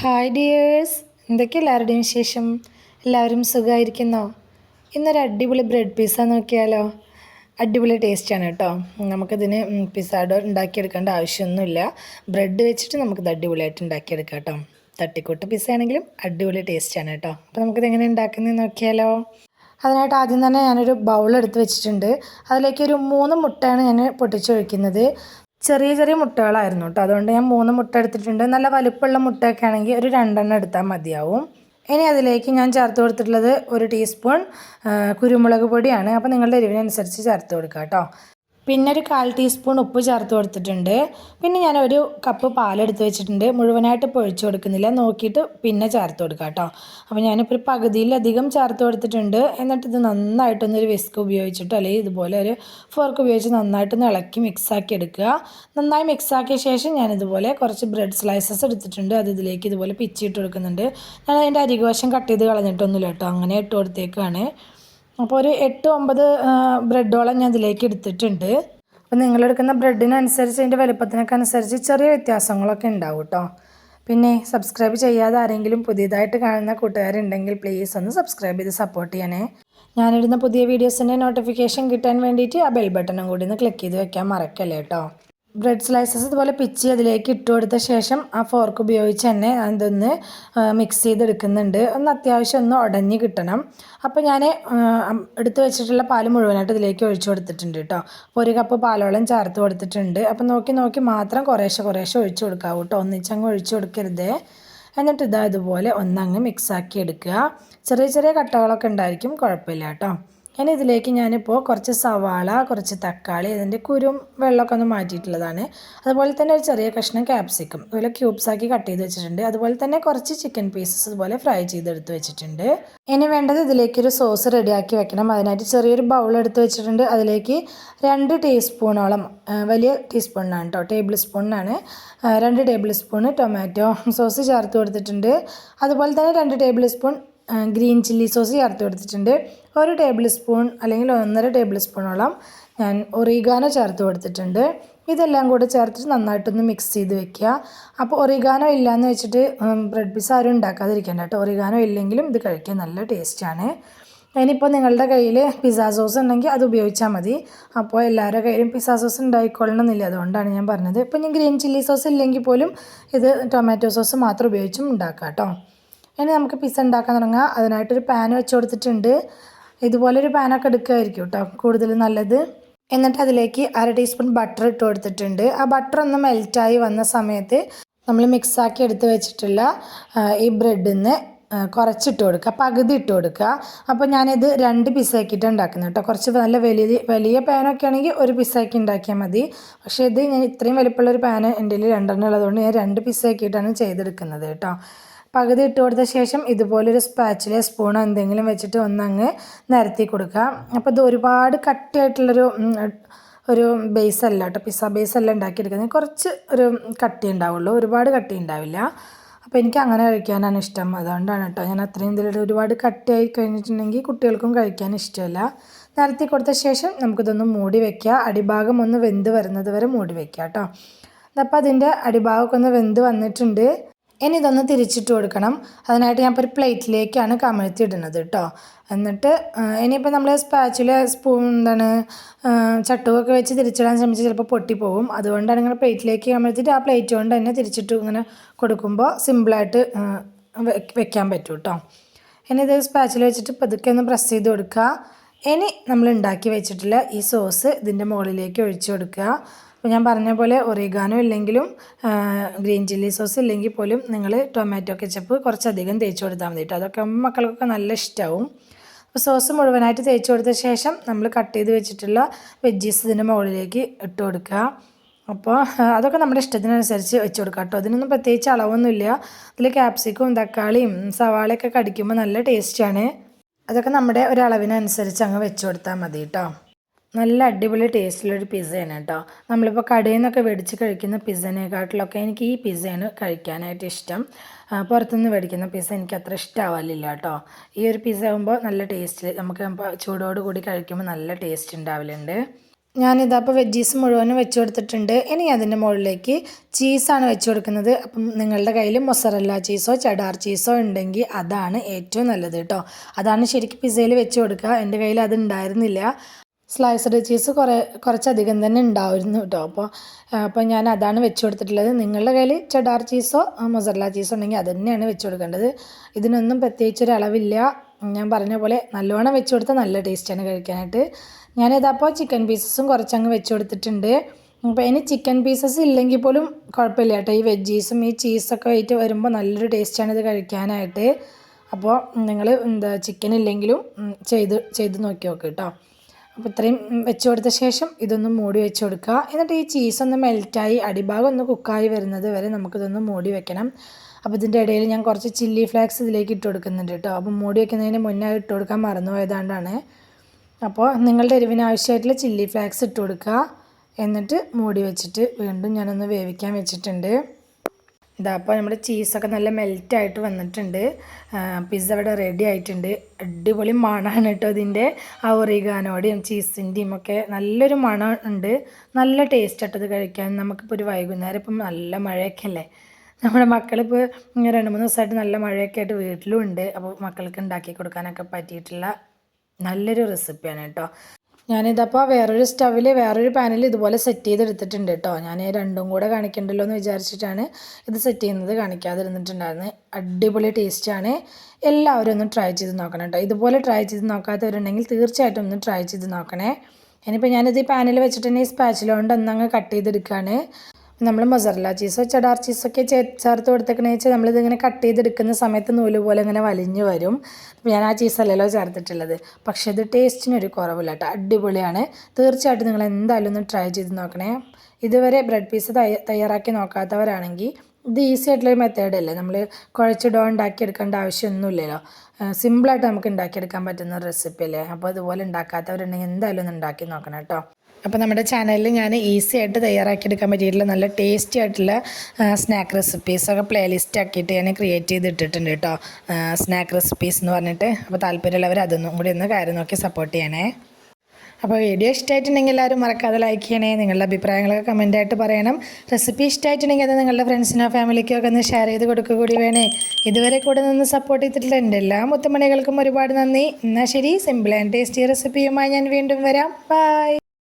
Hi dears എന്തൊക്കെ എല്ലാവരുടെയും വിശേഷം? എല്ലാവരും സുഖമായിരിക്കുന്നോ? ഇന്നൊരു അടിപൊളി ബ്രെഡ് പിസ്സ നോക്കിയാലോ? അടിപൊളി ടേസ്റ്റാണ് കേട്ടോ. നമുക്കിതിന് പിസ്സാഡോ ഉണ്ടാക്കിയെടുക്കേണ്ട ആവശ്യമൊന്നുമില്ല. ബ്രെഡ് വെച്ചിട്ട് നമുക്കിത് അടിപൊളിയായിട്ട് ഉണ്ടാക്കിയെടുക്കാം കേട്ടോ. തട്ടിക്കൂട്ട് പിസ്സ ആണെങ്കിലും അടിപൊളി ടേസ്റ്റാണ് കേട്ടോ. അപ്പോൾ നമുക്കിത് എങ്ങനെ ഉണ്ടാക്കുന്നത് നോക്കിയാലോ? അതിനായിട്ട് ആദ്യം തന്നെ ഞാനൊരു ബൗൾ എടുത്ത് വെച്ചിട്ടുണ്ട്. അതിലേക്ക് ഒരു മൂന്ന് മുട്ടയാണ് ഞാൻ പൊട്ടിച്ചൊഴിക്കുന്നത്. ചെറിയ ചെറിയ മുട്ടകളായിരുന്നു കേട്ടോ. അതുകൊണ്ട് ഞാൻ മൂന്ന് മുട്ട എടുത്തിട്ടുണ്ട്. നല്ല വലുപ്പമുള്ള മുട്ടയൊക്കെ ആണെങ്കിൽ ഒരു രണ്ടെണ്ണം എടുത്താൽ മതിയാവും. ഇനി അതിലേക്ക് ഞാൻ ചേർത്ത് കൊടുത്തിട്ടുള്ളത് ഒരു ടീസ്പൂൺ കുരുമുളക് പൊടിയാണ്. അപ്പോൾ നിങ്ങളുടെ എരിവിനനുസരിച്ച് ചേർത്ത് കൊടുക്കുക കേട്ടോ. പിന്നെ ഒരു കാൽ ടീസ്പൂൺ ഉപ്പ് ചേർത്ത് കൊടുത്തിട്ടുണ്ട്. പിന്നെ ഞാൻ ഒരു കപ്പ് പാലെടുത്ത് വെച്ചിട്ടുണ്ട്. മുഴുവനായിട്ട് പൊഴിച്ചു കൊടുക്കുന്നില്ല. നോക്കിയിട്ട് പിന്നെ ചേർത്ത് കൊടുക്കുക കേട്ടോ. അപ്പോൾ ഞാനിപ്പോൾ ഒരു പകുതിയിലധികം ചേർത്ത് കൊടുത്തിട്ടുണ്ട്. എന്നിട്ട് ഇത് നന്നായിട്ടൊന്നൊരു വിസ്ക് ഉപയോഗിച്ചിട്ടോ അല്ലെങ്കിൽ ഇതുപോലെ ഒരു ഫോർക്ക് ഉപയോഗിച്ച് നന്നായിട്ടൊന്ന് ഇളക്കി മിക്സാക്കി എടുക്കുക. നന്നായി മിക്സാക്കിയ ശേഷം ഞാൻ ഇതുപോലെ കുറച്ച് ബ്രെഡ് സ്ലൈസസ് എടുത്തിട്ടുണ്ട്. അത് ഇതിലേക്ക് ഇതുപോലെ പിച്ചിട്ട് കൊടുക്കുന്നുണ്ട്. ഞാൻ അതിന്റെ അരികുവശം കട്ട് ചെയ്ത് കളഞ്ഞിട്ടൊന്നുമില്ല കേട്ടോ. അങ്ങനെ ഇട്ട് കൊടുത്തേക്കാണ്. അപ്പോൾ ഒരു എട്ട് ഒമ്പത് ബ്രെഡോളം ഞാൻ ഇതിലേക്ക് എടുത്തിട്ടുണ്ട്. അപ്പോൾ നിങ്ങളെടുക്കുന്ന ബ്രെഡിനനുസരിച്ച് അതിന്റെ വലുപ്പത്തിനൊക്കെ അനുസരിച്ച് ചെറിയ വ്യത്യാസങ്ങളൊക്കെ ഉണ്ടാവും കേട്ടോ പിന്നെ സബ്സ്ക്രൈബ് ചെയ്യാതെ ആരെങ്കിലും പുതിയതായിട്ട് കാണുന്ന കൂട്ടുകാരുണ്ടെങ്കിൽ പ്ലീസ് ഒന്ന് സബ്സ്ക്രൈബ് ചെയ്ത് സപ്പോർട്ട് ചെയ്യണേ. ഞാനിടുന്ന പുതിയ വീഡിയോസിന്റെ നോട്ടിഫിക്കേഷൻ കിട്ടാൻ വേണ്ടിയിട്ട് ആ ബെൽ ബട്ടണും കൂടി ഒന്ന് ക്ലിക്ക് ചെയ്ത് വെക്കാൻ മറക്കല്ലേ കേട്ടോ ബ്രെഡ് സ്ലൈസസ് ഇതുപോലെ പിച്ച് അതിലേക്ക് ഇട്ട് കൊടുത്ത ശേഷം ആ ഫോർക്ക് ഉപയോഗിച്ച് തന്നെ അതൊന്ന് മിക്സ് ചെയ്തെടുക്കുന്നുണ്ട്. ഒന്ന് അത്യാവശ്യം ഒന്ന് ഉടഞ്ഞ് കിട്ടണം. അപ്പോൾ ഞാൻ എടുത്തു വെച്ചിട്ടുള്ള പാൽ മുഴുവനായിട്ട് ഇതിലേക്ക് ഒഴിച്ചു കൊടുത്തിട്ടുണ്ട് കേട്ടോ അപ്പോൾ ഒരു കപ്പ് പാലോളം ചേർത്ത് കൊടുത്തിട്ടുണ്ട്. അപ്പോൾ നോക്കി നോക്കി മാത്രം കുറേശ്ശെ കുറേശ്ശെ ഒഴിച്ചു കൊടുക്കാവൂ കേട്ടോ ഒന്നിച്ചങ്ങ് ഒഴിച്ചു കൊടുക്കരുതേ. എന്നിട്ട് ഇതാ ഇതുപോലെ ഒന്നങ്ങ് മിക്സാക്കി എടുക്കുക. ചെറിയ ചെറിയ കട്ടകളൊക്കെ ഉണ്ടായിരിക്കും കുഴപ്പമില്ല കേട്ടോ ഇനി ഇതിലേക്ക് ഞാനിപ്പോൾ കുറച്ച് സവാള കുറച്ച് തക്കാളി ഇതിന്റെ കുരും വെള്ളമൊക്കെ ഒന്ന് മാറ്റിയിട്ടുള്ളതാണ്. അതുപോലെ തന്നെ ഒരു ചെറിയ കഷ്ണം ക്യാപ്സിക്കം അതുപോലെ ക്യൂബ്സാക്കി കട്ട് ചെയ്ത് വെച്ചിട്ടുണ്ട്. അതുപോലെ തന്നെ കുറച്ച് ചിക്കൻ പീസസ് ഇതുപോലെ ഫ്രൈ ചെയ്തെടുത്ത് വെച്ചിട്ടുണ്ട്. ഇനി വേണ്ടത് ഇതിലേക്കൊരു സോസ് റെഡിയാക്കി വെക്കണം. അതിനായിട്ട് ചെറിയൊരു ബൗൾ എടുത്ത് വെച്ചിട്ടുണ്ട്. അതിലേക്ക് രണ്ട് ടീസ്പൂണോളം വലിയ ടീസ്പൂണിനാണ് കേട്ടോ ടേബിൾ സ്പൂണിനാണ് രണ്ട് ടേബിൾ സ്പൂണ് ടൊമാറ്റോ സോസ് ചേർത്ത് കൊടുത്തിട്ടുണ്ട്. അതുപോലെ തന്നെ രണ്ട് tablespoon green chilli sauce ചേർത്ത് കൊടുത്തിട്ടുണ്ട്. ഒരു ടേബിൾ സ്പൂൺ അല്ലെങ്കിൽ ഒന്നര ടേബിൾ സ്പൂണോളം ഞാൻ ഒറിഗാനോ ചേർത്ത് കൊടുത്തിട്ടുണ്ട്. ഇതെല്ലാം കൂടെ ചേർത്തിട്ട് നന്നായിട്ടൊന്ന് മിക്സ് ചെയ്ത് വെക്കുക. അപ്പോൾ ഒറിഗാനോ ഇല്ലയെന്ന് വെച്ചിട്ട് ബ്രെഡ് പീസ് ആരും ഉണ്ടാക്കാതിരിക്കേണ്ട കേട്ടോ. ഒറിഗാനോ ഇല്ലെങ്കിലും ഇത് കഴിക്കാൻ നല്ല ടേസ്റ്റാണ് ഇനിയിപ്പോൾ നിങ്ങളുടെ കയ്യിൽ പിസ്സ സോസ് ഉണ്ടെങ്കിൽ അത് ഉപയോഗിച്ചാൽ മതി. അപ്പോൾ എല്ലാവരുടെ കയ്യിലും പിസ്സ സോസ് ഉണ്ടായിക്കൊള്ളണമെന്നില്ല. അതുകൊണ്ടാണ് ഞാൻ പറഞ്ഞത്. ഇപ്പോൾ ഞാൻ ഗ്രീൻ ചില്ലി സോസ് ഇല്ലെങ്കിൽ പോലും ഇത് ടൊമാറ്റോ സോസ് മാത്രം ഉപയോഗിച്ചും ഉണ്ടാക്കാം കേട്ടോ. ഇനി നമുക്ക് പിസ്സ ഉണ്ടാക്കാൻ തുടങ്ങാം. അതിനായിട്ടൊരു പാൻ വെച്ച് കൊടുത്തിട്ടുണ്ട്. ഇതുപോലെ ഒരു പാനൊക്കെ എടുക്കുമായിരിക്കും കേട്ടോ കൂടുതൽ നല്ലത്. എന്നിട്ട് അതിലേക്ക് അര ടീസ്പൂൺ ബട്ടർ ഇട്ട് കൊടുത്തിട്ടുണ്ട്. ആ ബട്ടർ ഒന്ന് മെൽറ്റായി വന്ന സമയത്ത് നമ്മൾ മിക്സാക്കി എടുത്ത് വെച്ചിട്ടുള്ള ഈ ബ്രെഡിൽ നിന്ന് കുറച്ചിട്ട് കൊടുക്കുക. പകുതി ഇട്ട് കൊടുക്കുക. അപ്പോൾ ഞാനിത് രണ്ട് പിസ്സാക്കിയിട്ട് ഉണ്ടാക്കുന്നത് കേട്ടോ കുറച്ച് നല്ല വലിയ വലിയ പാനൊക്കെ ആണെങ്കിൽ ഒരു പിസ്സാക്കി ഉണ്ടാക്കിയാൽ മതി. പക്ഷേ ഇത് ഞാൻ ഇത്രയും വലിപ്പമുള്ള ഒരു പാന് എന്റെ രണ്ടെണ്ണം ഉള്ളതുകൊണ്ട് ഞാൻ രണ്ട് പിസ്സാക്കിയിട്ടാണ് ചെയ്തെടുക്കുന്നത് കേട്ടോ പകുതി ഇട്ട് കൊടുത്ത ശേഷം ഇതുപോലൊരു സ്പാച്ചിലെ സ്പൂണോ എന്തെങ്കിലും വെച്ചിട്ട് ഒന്നങ്ങ് നിരത്തി കൊടുക്കുക. അപ്പോൾ ഇത് ഒരുപാട് കട്ടിയായിട്ടുള്ളൊരു ഒരു ബേസ് അല്ല കേട്ടോ. പിസ്സ ബേസ് അല്ല ഉണ്ടാക്കിയെടുക്കുന്നത്. കുറച്ച് ഒരു കട്ടി ഉണ്ടാവുള്ളൂ. ഒരുപാട് കട്ടി ഉണ്ടാവില്ല. അപ്പോൾ എനിക്ക് അങ്ങനെ കഴിക്കാനാണ് ഇഷ്ടം. അതുകൊണ്ടാണ് കേട്ടോ ഞാൻ അത്രയും ഇതിൽ ഒരുപാട് കട്ടിയായി കഴിഞ്ഞിട്ടുണ്ടെങ്കിൽ കുട്ടികൾക്കും കഴിക്കാൻ ഇഷ്ടമല്ല. നിരത്തി കൊടുത്ത ശേഷം നമുക്കിതൊന്ന് മൂടി വെക്കുക. അടിഭാഗം ഒന്ന് വെന്ത് വരുന്നത് വരെ മൂടി വെക്കുക കേട്ടോ. അപ്പോൾ അതിന്റെ അടിഭാഗമൊക്കെ ഒന്ന് വെന്ത് വന്നിട്ടുണ്ട്. ഇനി ഇതൊന്ന് തിരിച്ചിട്ട് കൊടുക്കണം. അതിനായിട്ട് ഞാൻ ഇപ്പോൾ ഒരു പ്ലേറ്റിലേക്കാണ് കമഴ്ത്തി ഇടുന്നത് കേട്ടോ എന്നിട്ട് ഇനിയിപ്പോൾ നമ്മൾ സ്പാച്ചിൽ സ്പൂൺ എന്താണ് ചട്ടുവൊക്കെ വെച്ച് തിരിച്ചിടാൻ ശ്രമിച്ച് ചിലപ്പോൾ പൊട്ടിപ്പോവും. അതുകൊണ്ടാണ് ഇങ്ങനെ പ്ലേറ്റിലേക്ക് കമഴ്ത്തിയിട്ട് ആ പ്ലേറ്റ് കൊണ്ട് തന്നെ തിരിച്ചിട്ട് ഇങ്ങനെ കൊടുക്കുമ്പോൾ സിമ്പിളായിട്ട് വെക്കാൻ പറ്റും കേട്ടോ ഇനി ഇത് സ്പാച്ചിൽ വെച്ചിട്ട് പതുക്കെ ഒന്ന് പ്രസ് ചെയ്ത് കൊടുക്കുക. ഇനി നമ്മൾ ഉണ്ടാക്കി വെച്ചിട്ടുള്ള ഈ സോസ് ഇതിന്റെ മുകളിലേക്ക് ഒഴിച്ചു കൊടുക്കുക. അപ്പോൾ ഞാൻ പറഞ്ഞ പോലെ ഒറിഗാനോ ഇല്ലെങ്കിലും ഗ്രീൻ ചില്ലി സോസ് ഇല്ലെങ്കിൽ പോലും നിങ്ങൾ ടൊമാറ്റോ കെച്ചപ്പ് കുറച്ചധികം തേച്ച് കൊടുത്താൽ മതി കേട്ടോ. അതൊക്കെ മക്കൾക്കൊക്കെ നല്ല ഇഷ്ടമാവും അപ്പോൾ സോസ് മുഴുവനായിട്ട് തേച്ച് കൊടുത്ത ശേഷം നമ്മൾ കട്ട് ചെയ്ത് വെച്ചിട്ടുള്ള വെജീസ് ഇതിന്റെ മുകളിലേക്ക് ഇട്ട് കൊടുക്കുക. അപ്പോൾ അതൊക്കെ നമ്മുടെ ഇഷ്ടത്തിനനുസരിച്ച് വെച്ച് കൊടുക്കാം കേട്ടോ. അതിനൊന്നും പ്രത്യേകിച്ച് അളവൊന്നുമില്ല. അതിൽ ക്യാപ്സിക്കും തക്കാളിയും സവാളയൊക്കെ കടിക്കുമ്പോൾ നല്ല ടേസ്റ്റാണ്. അതൊക്കെ നമ്മുടെ ഒരളവിനനുസരിച്ച് അങ്ങ് വെച്ച് കൊടുത്താൽ മതി കേട്ടോ. നല്ല അടിപൊളി ടേസ്റ്റിലൊരു പിസ്സയാണ് കേട്ടോ നമ്മളിപ്പോൾ കടയിൽ നിന്നൊക്കെ മേടിച്ച് കഴിക്കുന്ന പിസ്സേനെക്കാട്ടിലൊക്കെ എനിക്ക് ഈ പിസ്സയാണ് കഴിക്കാനായിട്ട് ഇഷ്ടം. പുറത്തുനിന്ന് മേടിക്കുന്ന പിസ്സ എനിക്ക് അത്ര ഇഷ്ടമാവില്ല കേട്ടോ ഈ ഒരു പിസ്സ ആകുമ്പോൾ നല്ല ടേസ്റ്റ് നമുക്ക് ചൂടോട് കൂടി കഴിക്കുമ്പോൾ നല്ല ടേസ്റ്റ് ഉണ്ടാവലുണ്ട് ഞാനിതപ്പോൾ വെജീസ് മുഴുവനും വെച്ച് കൊടുത്തിട്ടുണ്ട്. ഇനി അതിന്റെ മുകളിലേക്ക് ചീസാണ് വെച്ച് കൊടുക്കുന്നത്. അപ്പം നിങ്ങളുടെ കയ്യിൽ മൊസറല്ല ചീസോ ചടാർ ചീസോ ഉണ്ടെങ്കിൽ അതാണ് ഏറ്റവും നല്ലത് കേട്ടോ അതാണ് ശരിക്കും പിസ്സയിൽ വെച്ച് കൊടുക്കുക. എന്റെ കയ്യിൽ അത് ഉണ്ടായിരുന്നില്ല സ്ലൈസഡ് ചീസ് കുറേ കുറച്ചധികം തന്നെ ഉണ്ടായിരുന്നു കേട്ടോ. അപ്പോൾ അപ്പോൾ ഞാൻ അതാണ് വെച്ച് കൊടുത്തിട്ടുള്ളത്. നിങ്ങളുടെ കയ്യിൽ ചെഡാർ ചീസോ മൊസറല ചീസോ ഉണ്ടെങ്കിൽ അത് തന്നെയാണ് വെച്ച് കൊടുക്കേണ്ടത്. ഇതിനൊന്നും പ്രത്യേകിച്ചൊരു അളവില്ല. ഞാൻ പറഞ്ഞ പോലെ നല്ലോണം വെച്ച് കൊടുത്താൽ നല്ല ടേസ്റ്റാണ് കഴിക്കാനായിട്ട്. ഞാനിതപ്പോൾ ചിക്കൻ പീസസും കുറച്ചങ്ങ് വെച്ച് കൊടുത്തിട്ടുണ്ട്. അപ്പോൾ ഇനി ചിക്കൻ പീസസ് ഇല്ലെങ്കിൽ പോലും കുഴപ്പമില്ല കേട്ടോ. ഈ വെജീസും ഈ ചീസൊക്കെ ആയിട്ട് വരുമ്പോൾ നല്ലൊരു ടേസ്റ്റാണ് ഇത് കഴിക്കാനായിട്ട്. അപ്പോൾ നിങ്ങൾ എന്താ ചിക്കൻ ഇല്ലെങ്കിലും ചെയ്ത് ചെയ്ത് നോക്കി നോക്ക് കേട്ടോ. അപ്പോൾ ഇത്രയും വെച്ച് കൊടുത്ത ശേഷം ഇതൊന്ന് മൂടി വെച്ച് കൊടുക്കുക. എന്നിട്ട് ഈ ചീസ് ഒന്ന് മെൽറ്റായി അടിഭാഗം ഒന്ന് കുക്കായി വരുന്നത് വരെ നമുക്കിതൊന്ന് മൂടി വെക്കണം. അപ്പോൾ ഇതിന്റെ ഇടയിൽ ഞാൻ കുറച്ച് ചില്ലി ഫ്ലേക്സ് ഇതിലേക്ക് ഇട്ട് കൊടുക്കുന്നുണ്ട് കേട്ടോ. അപ്പോൾ മൂടി വെക്കുന്നതിന് മുന്നേ ഇട്ട് കൊടുക്കാൻ മറന്നു പോയതാണ്ടാണ് അപ്പോൾ നിങ്ങളുടെ എരിവിന് ആവശ്യമായിട്ടുള്ള ചില്ലി ഫ്ലേക്സ് ഇട്ട് കൊടുക്കുക. എന്നിട്ട് മൂടി വെച്ചിട്ട് വീണ്ടും ഞാനൊന്ന് വേവിക്കാൻ വെച്ചിട്ടുണ്ട്. ഇതാ അപ്പോൾ നമ്മുടെ ചീസൊക്കെ നല്ല മെൽറ്റായിട്ട് വന്നിട്ടുണ്ട്. പിസ്സ ഇവിടെ റെഡി ആയിട്ടുണ്ട്. അടിപൊളി മണമാണ് കേട്ടോ ഇതിന്റെ. ആ ഒറിഗാനോടെയും ചീസിന്റെയും ഒക്കെ നല്ലൊരു മണം ഉണ്ട്. നല്ല ടേസ്റ്റ് ആട്ടത് കഴിക്കാൻ. നമുക്കിപ്പോൾ ഒരു വൈകുന്നേരം ഇപ്പം നല്ല മഴയൊക്കെ അല്ലേ? നമ്മുടെ മക്കളിപ്പോൾ രണ്ട് മൂന്ന് ദിവസമായിട്ട് നല്ല മഴയൊക്കെ ആയിട്ട് വീട്ടിലും ഉണ്ട്. അപ്പോൾ മക്കൾക്ക് ഉണ്ടാക്കി കൊടുക്കാനൊക്കെ പറ്റിയിട്ടുള്ള നല്ലൊരു റെസിപ്പിയാണ് കേട്ടോ. ഞാനിതപ്പോൾ വേറൊരു സ്റ്റവിൽ വേറൊരു പാനിൽ ഇതുപോലെ സെറ്റ് ചെയ്തെടുത്തിട്ടുണ്ട് കേട്ടോ ഞാൻ രണ്ടും കൂടെ കാണിക്കണ്ടല്ലോ എന്ന് വിചാരിച്ചിട്ടാണ് ഇത് സെറ്റ് ചെയ്യുന്നത്. കാണിക്കാതിരുന്നിട്ടുണ്ടായിരുന്നു. അടിപൊളി ടേസ്റ്റാണ്. എല്ലാവരും ഒന്ന് ട്രൈ ചെയ്ത് നോക്കണം കേട്ടോ ഇതുപോലെ ട്രൈ ചെയ്ത് നോക്കാത്തവരുണ്ടെങ്കിൽ തീർച്ചയായിട്ടും ഒന്ന് ട്രൈ ചെയ്ത് നോക്കണേ. ഇനിയിപ്പോൾ ഞാനിത് ഈ പാനിൽ വെച്ചിട്ട് ഈ സ്പാച്ചിലോണ്ട് ഒന്നങ്ങ് കട്ട് ചെയ്തെടുക്കുകയാണ് നമ്മൾ മൊസറല്ല ചീസോ ചടാർ ചീസൊക്കെ ചേർത്ത് കൊടുത്തേക്കണേ വെച്ചാൽ നമ്മളിതിങ്ങനെ കട്ട് ചെയ്തെടുക്കുന്ന സമയത്ത് നൂൽ പോലെ ഇങ്ങനെ വലിഞ്ഞു വരും. ഞാൻ ആ ചീസല്ലല്ലോ ചേർത്തിട്ടുള്ളത്. പക്ഷേ ഇത് ടേസ്റ്റിനൊരു കുറവില്ല കേട്ടോ അടിപൊളിയാണ്. തീർച്ചയായിട്ടും നിങ്ങൾ എന്തായാലും ഒന്ന് ട്രൈ ചെയ്ത് നോക്കണേ. ഇതുവരെ ബ്രെഡ് പീസ് തയ്യാറാക്കി നോക്കാത്തവരാണെങ്കിൽ ഇത് ഈസി ആയിട്ടുള്ളൊരു മെത്തേഡല്ലേ നമ്മൾ കുഴച്ച് ഡോ ഉണ്ടാക്കിയെടുക്കേണ്ട ആവശ്യമൊന്നുമില്ലല്ലോ. സിമ്പിളായിട്ട് നമുക്ക് ഉണ്ടാക്കിയെടുക്കാൻ പറ്റുന്ന റെസിപ്പി അല്ലേ? അപ്പോൾ ഇതുപോലെ ഉണ്ടാക്കാത്തവരുണ്ടെങ്കിൽ എന്തായാലും ഒന്ന് ഉണ്ടാക്കി നോക്കണം കേട്ടോ അപ്പോൾ നമ്മുടെ ചാനലിൽ ഞാൻ ഈസി ആയിട്ട് തയ്യാറാക്കിയെടുക്കാൻ പറ്റിയിട്ടുള്ള നല്ല ടേസ്റ്റി ആയിട്ടുള്ള സ്നാക്ക് റെസിപ്പീസൊക്കെ പ്ലേലിസ്റ്റ് ആക്കിയിട്ട് ഞാൻ ക്രിയേറ്റ് ചെയ്തിട്ടിട്ടുണ്ട് കേട്ടോ സ്നാക്ക് റെസിപ്പീസ് എന്ന് പറഞ്ഞിട്ട്. അപ്പോൾ താല്പര്യമുള്ളവർ അതൊന്നും കൂടി ഒന്ന് കാര്യം നോക്കി സപ്പോർട്ട് ചെയ്യണേ. അപ്പോൾ വീഡിയോ ഇഷ്ടമായിട്ടുണ്ടെങ്കിൽ എല്ലാവരും മറക്കാതെ ലൈക്ക് ചെയ്യണേ. നിങ്ങളുടെ അഭിപ്രായങ്ങളൊക്കെ കമന്റായിട്ട് പറയണം. റെസിപ്പി ഇഷ്ടമായിട്ടുണ്ടെങ്കിൽ അത് നിങ്ങളുടെ ഫ്രണ്ട്സിനോ ഫാമിലിക്കോ ഒക്കെ ഒന്ന് ഷെയർ ചെയ്ത് കൊടുക്കുക കൂടി വേണേ. ഇതുവരെ കൂടെ നിന്ന് സപ്പോർട്ട് ചെയ്തിട്ടുള്ള എന്റെ എല്ലാ മുത്തുമണികൾക്കും ഒരുപാട് നന്ദി. എന്നാൽ ശരി സിമ്പിൾ ആൻഡ് ടേസ്റ്റി റെസിപ്പിയുമായി ഞാൻ വീണ്ടും വരാം. ബൈ